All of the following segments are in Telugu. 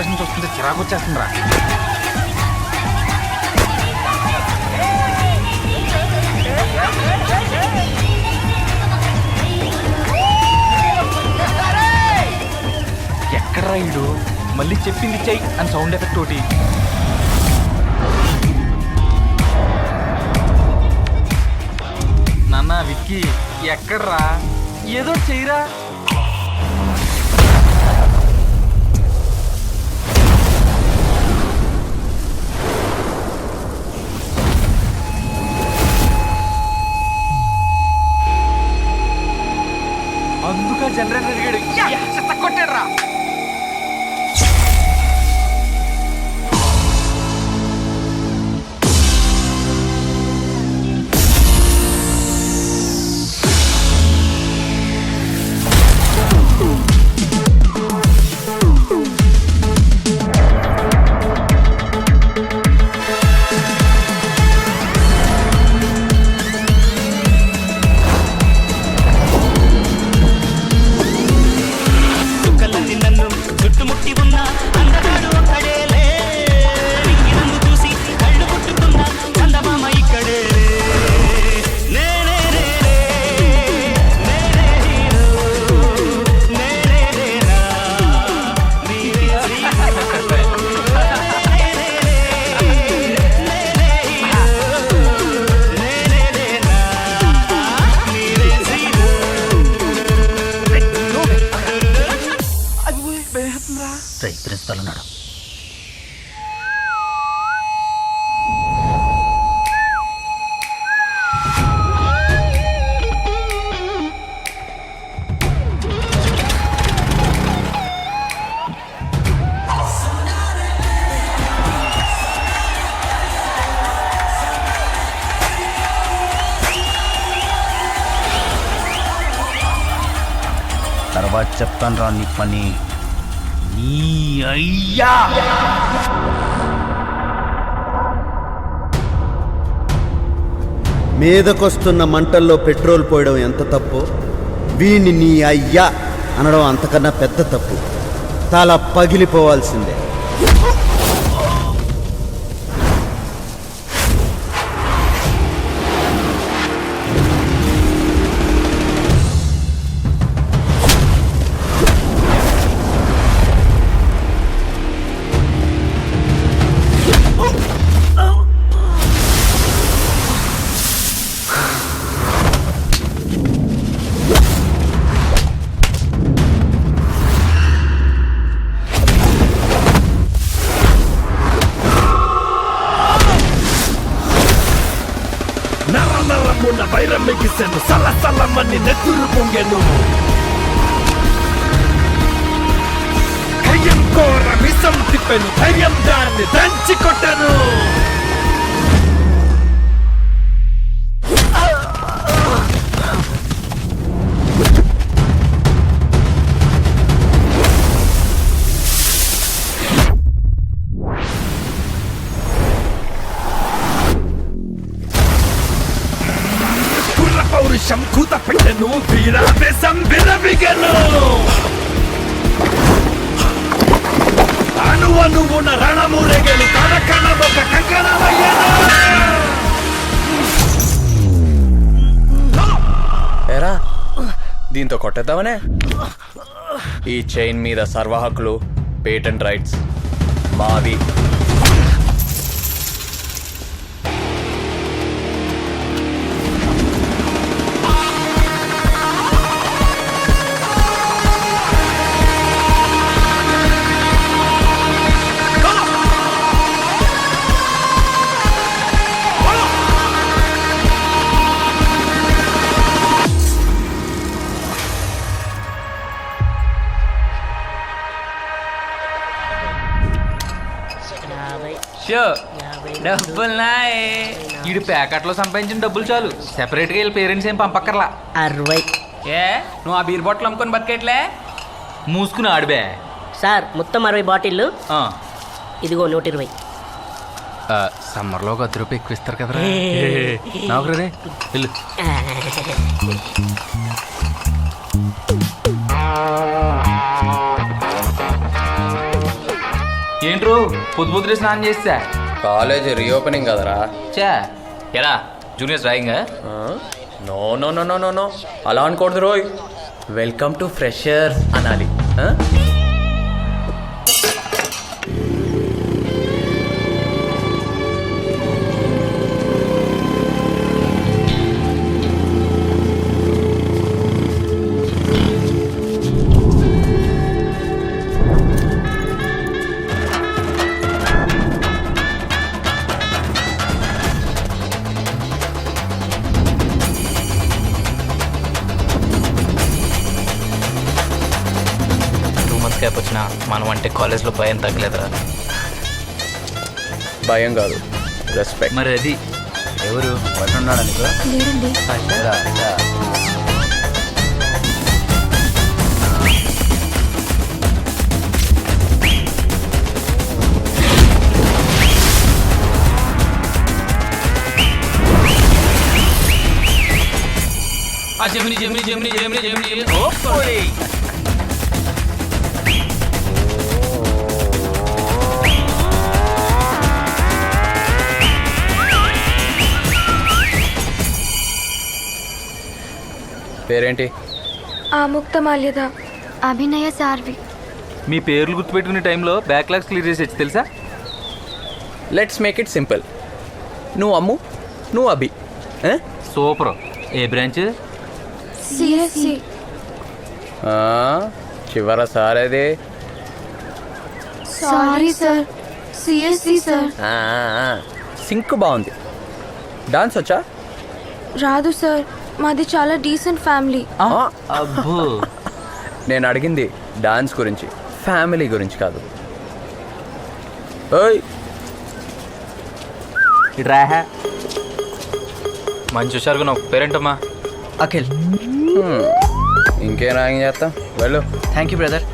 ఎక్స్ప్రెషన్ చూస్తుంటే చిరాకు వచ్చేస్తుందిరా ఎక్కడ్రా ఇడు మళ్ళీ చెప్పింది చెయ్యి అని సౌండ్ ఎఫెక్ట్ తోటి నాన్న విక్కీ ఎక్కడరా ఏదో చెయ్యరా జనరేటర్ కొట్టండి రా చెప్తాను రా నీ పని నీ అయ్యా మీదకొస్తున్న మంటల్లో పెట్రోల్ పోయడం ఎంత తప్పు వీని నీ అయ్యా అనడం అంతకన్నా పెద్ద తప్పు తల పగిలిపోవాల్సిందే చెప్పాను ధైర్యం దాన్ని దంచి కొట్టాను పౌరుషం కూత పెట్టను వీరావేశం విరవిగను దీంతో కొట్టేద్దామనే ఈ చైన్ మీద సర్వహక్కులు పేటెంట్ రైట్స్ మాది డబ్బులు ప్యాకెట్లో సంపాదించిన డబ్బులు చాలు సెపరేట్గా వీళ్ళ పేరెంట్స్ ఏం పంపక్కర్లా అరవై ఏ నువ్వు ఆ బీర్ బాటిల్ అమ్ముకొని బతికేట్లే మూసుకుని ఆడిబే సార్ మొత్తం అరవై బాటిల్ ఇదిగో నూట ఇరవై సమ్మర్లో ఒక అర్ధ రూపాయి ఎక్కువ ఇస్తారు కదరా ఏంట్రో పొద్దు పొద్దురే స్నానం చేస్తా కాలేజ్ రీఓపెనింగ్ కదరా చే ఎరా juniors ragging no no no no no no అలా అనుకూడదు రోయ్ వెల్కమ్ టు ఫ్రెషర్స్ అనాలి అంటే కాలేజ్లో భయం తగ్గలేదురా భయం కాదు రెస్పెక్ట్ మరి అది ఎవరు పట్టున్నాడు ఆ జమిని జమిని జమిని జమిని జమిని ఓ పేరేంటి ముక్త మాల్యద అభినయ సార్వి మీ పేర్లు గుర్తుపెట్టుకునే టైంలో బ్యాక్లాగ్స్ క్లియర్ చేసేచ్చు తెలుసా లెట్స్ మేక్ ఇట్ సింపుల్ నువ్వు అమ్ము నువ్వు అభి సూపర్ ఏ బ్రాంచ్ సిఎస్సి చివర సారేది సారీ సార్ సిఎస్సి సార్ సింక్ బాగుంది డాన్స్ వచ్చా రాదు సార్ మాది చాలా డీసెంట్ ఫ్యామిలీ అబ్బో నేను అడిగింది డాన్స్ గురించి ఫ్యామిలీ గురించి కాదు ఓయ్ రాహా మంచి హుషారుగా నా పేరెంట్ అమ్మా అఖిల్ ఇంకేం రాంగ్ చేస్తాం వెళ్ళు థ్యాంక్ యూ బ్రదర్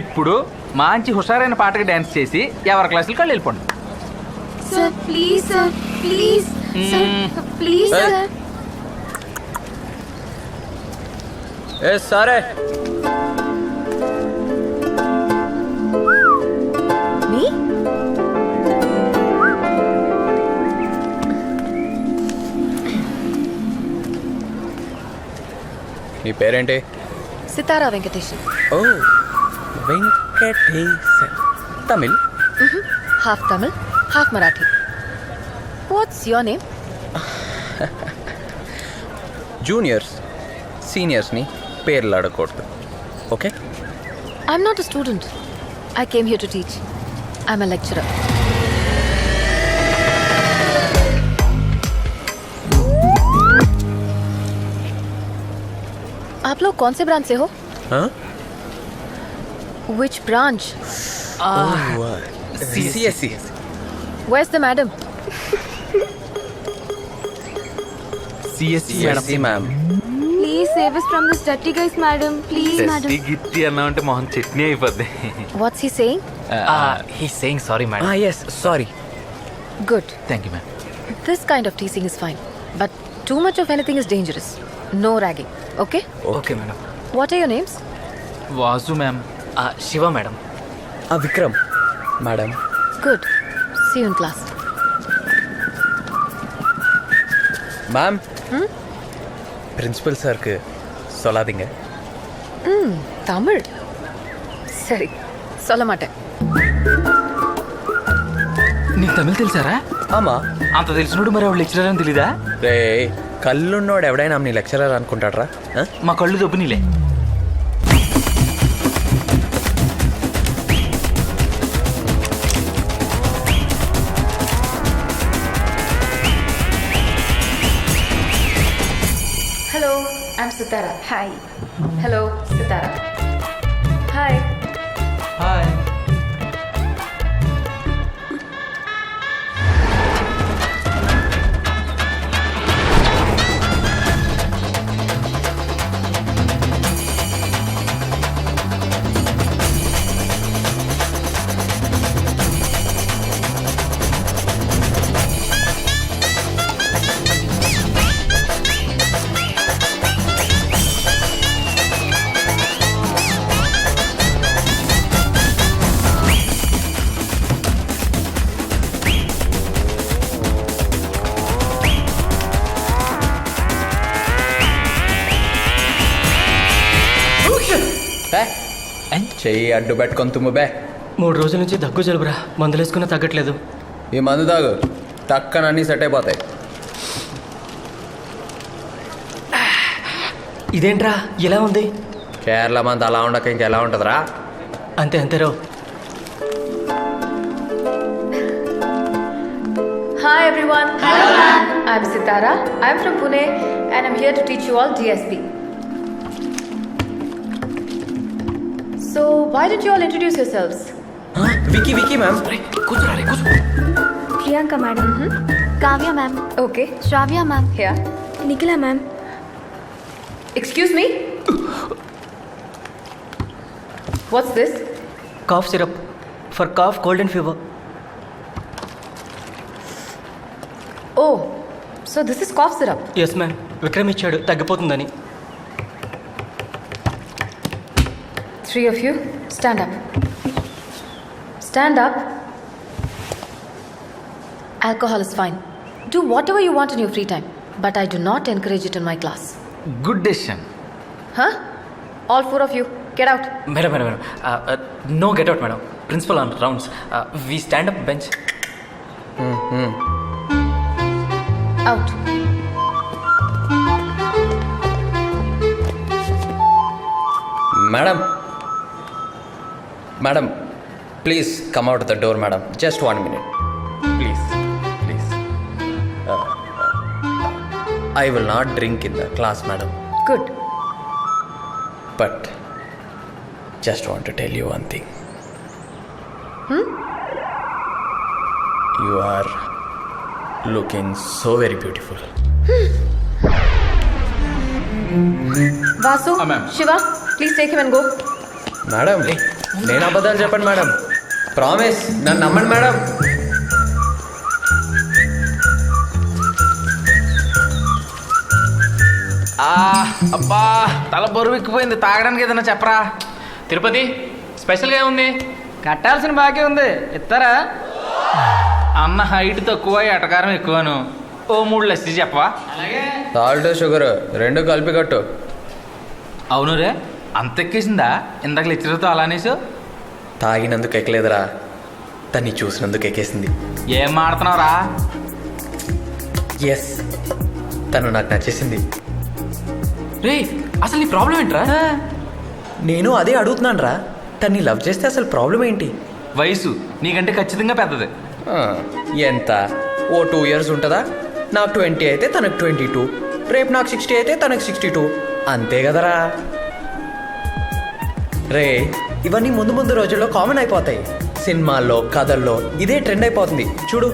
ఇప్పుడు మంచి హుషారైన పాటకి డ్యాన్స్ చేసి ఎవరి క్లాసులకి వెళ్ళిపోండి sir please sir please please ఏ సరే నీ పేరేంటి సితారా వెంకటేష్ ఓ Venkatesh Tamil half Tamil half Marathi what's your name juniors సీనియర్స్ని పేర్లు అడగకూడదు okay I'm not a student I came here to teach I'm a lecturer आप लोग कौन से ब्रांच से हो which branch CSE where the madam CSE madam ma'am please save us from this dirty guys madam please madam టెస్టీ గిట్టి అన్నామంటే మొహం చట్నీ అయిపోద్ది what's he saying he saying sorry madam yes sorry good thank you ma'am this kind of teaching is fine but too much of anything is dangerous no ragging okay okay madam what are your names Vasu ma'am Shiva madam Vikram madam good see you in class ma'am principal சாருக்கு சொல்லாதீங்க தமிழ் சரி சொல்ல மாட்டேன் నీకు తమిళ తెలుసారా ఆమా అంత తెలిసినోడు మరి ఆవిడ లెక్చరర్ అని తెలీదా రే కళ్ళున్నోడు ఎవడైనా నీ లెక్చరర్ అనుకుంటాడ్రా ఆ? మా కళ్ళు దొబ్బునిలే Hello, Hi. Hello. చెయ్యి అడ్డు పెట్టుకొని తుమ్ముబే మూడు రోజుల నుంచి దగ్గు జలుబురా మందులేసుకున్నా తగ్గట్లేదు ఈ మందు తాగు టక్కన సెట్ అయిపోతాయి ఇదేంట్రా ఇలా ఉంది కేరళ మంది అలా ఉండక ఇంకెలా ఉంటుందిరా అంతే అంతేరో Hi everyone. Hi. I'm Sitara. I'm from Pune and I'm here to teach you all DSP. So why don't you all introduce yourselves Vicky Vicky ma'am కూర్చోరా రే కూర్చో Priyanka madam Kavya ma'am okay Shravya ma'am here Nikhila ma'am excuse me what's this cough syrup for cough cold and fever oh so this is cough syrup yes ma'am Vikram ఇచ్చాడు తగ్గిపోతుందని Three of you, stand up. Stand up. Alcohol is fine. Do whatever you want in your free time, but I do not encourage it in my class. Good decision. Huh? All four of you, get out. Madam, madam, madam. Uh, uh, no, get out, madam. Principal on rounds. Uh, we stand up bench. Mm-hmm. Out. Madam. Madam, please come out the door, madam. Just 1 minute. Please, please. Uh, uh, I will not drink in the class, madam. Good. But just want to tell you one thing. Hmm? You are looking so very beautiful. Hmm. Vasu, ah, Shiva, please take him and go. Madam. నేను అబద్ధాలు చెప్పండి మేడం ప్రామిస్ నన్ను నమ్మండి మేడం అబ్బా తల ఎక్కిపోయింది తాగడానికి ఏదైనా చెప్పరా తిరుపతి స్పెషల్గా ఏముంది కట్టాల్సిన బాకీ ఉంది ఇస్తారా అన్న హైట్ తక్కువ ఎటకారం ఎక్కువను ఓ మూడు లెస్ చెప్పవా సాల్ట్ షుగర్ రెండు కలిపి కట్టు అవును రే అంత ఎక్కేసిందా ఇందాక లెక్చరర్తో అలా అనేసావు తాగినందుకు ఎక్కలేదురా తన్ని చూసినందుకు ఎక్కేసింది ఏం మాడుతున్నావురా ఎస్ తను నాకు నచ్చేసింది రే అసలు నీ ప్రాబ్లం ఏంట్రా నేను అదే అడుగుతున్నాను రా తన్ని లవ్ చేస్తే అసలు ప్రాబ్లం ఏంటి వయసు నీకంటే ఖచ్చితంగా పెద్దది ఎంత ఓ టూ ఇయర్స్ ఉంటుందా నాకు ట్వంటీ అయితే తనకు ట్వంటీ టూ రేపు నాకు సిక్స్టీ అయితే తనకు సిక్స్టీ టూ అంతే కదరా రే ఇవన్నీ ముందు ముందు రోజుల్లో కామన్ అయిపోతాయి సినిమాల్లో కథల్లో ఇదే ట్రెండ్ అయిపోతుంది చూడు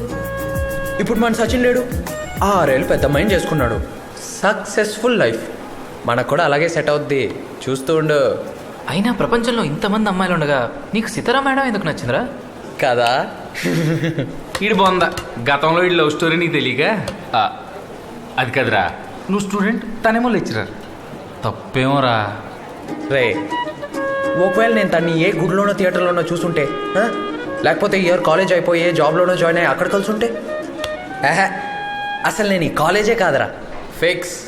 ఇప్పుడు మన సచిన్ లేడు ఆరేళ్ళు పెద్ద మైండ్ చేసుకున్నాడు సక్సెస్ఫుల్ లైఫ్ మనకు కూడా అలాగే సెట్ అవుద్ది చూస్తూ ఉండు అయినా ప్రపంచంలో ఇంతమంది అమ్మాయిలు ఉండగా నీకు సితారా మేడం ఎందుకు నచ్చిందిరా కదా ఈడు బాగుందా గతంలో ఈ లవ్ స్టోరీ నీకు తెలియక అది కదరా నువ్వు స్టూడెంట్ తనేమో లెక్చరర్ తప్పేమోరా రే ఒకవేళ నేను తన్ని ఏ గుడిలోనో థియేటర్లోనో చూసుంటే లేకపోతే ఇయర్ కాలేజ్ అయిపోయి ఏ జాబ్లోనో జాయిన్ అయ్యి అక్కడ కలిసి ఉంటే అసలు నేను ఈ కాలేజే కాదురా ఫిక్స్